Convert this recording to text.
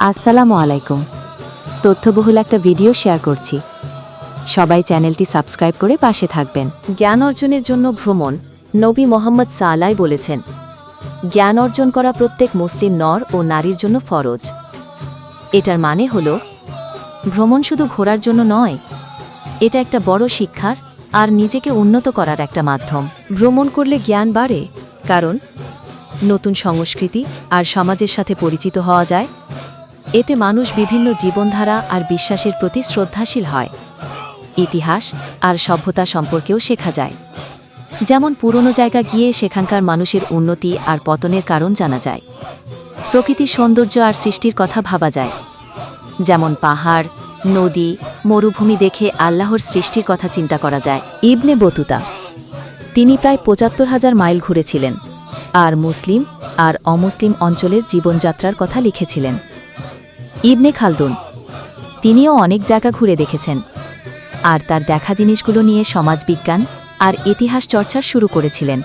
আসসালামু আলাইকুম। তথ্যবহুল একটা ভিডিও শেয়ার করছি। সবাই চ্যানেলটি সাবস্ক্রাইব করে পাশে থাকবেন। জ্ঞান অর্জনের জন্য ভ্রমণ, নবী মোহাম্মদ সালাই বলেছেন। জ্ঞান অর্জন করা প্রত্যেক মুসলিম নর ও নারীর জন্য ফরজ। এটার মানে হল, ভ্রমণ শুধু ঘোরার জন্য নয়, এটা একটা বড় শিক্ষার আর নিজেকে উন্নত করার একটা মাধ্যম। ভ্রমণ করলে জ্ঞান বাড়ে, কারণ নতুন সংস্কৃতি আর সমাজের সাথে পরিচিত হওয়া যায় এতে মানুষ বিভিন্ন জীবনধারা আর বিশ্বাসের প্রতি শ্রদ্ধাশীল হয়। ইতিহাস আর সভ্যতা সম্পর্কেও শেখা যায়। যেমন পুরনো জায়গা গিয়ে সেখানকার মানুষের উন্নতি আর পতনের কারণ জানা যায়। প্রকৃতির সৌন্দর্য আর সৃষ্টির কথা ভাবা যায়। যেমন পাহাড়, নদী, মরুভূমি দেখে আল্লাহর সৃষ্টির কথা চিন্তা করা যায়। Ibn Battuta. তিনি প্রায় পঁচাত্তর হাজার মাইল ঘুরেছিলেন। আর মুসলিম আর অমুসলিম অঞ্চলের জীবনযাত্রার কথা লিখেছিলেন। ইবনে খালদুন। তিনিও অনেক জায়গা ঘুরে দেখেছেন। আর তার দেখা জিনিসগুলো নিয়ে সমাজবিজ্ঞান আর ইতিহাস চর্চা শুরু করেছিলেন।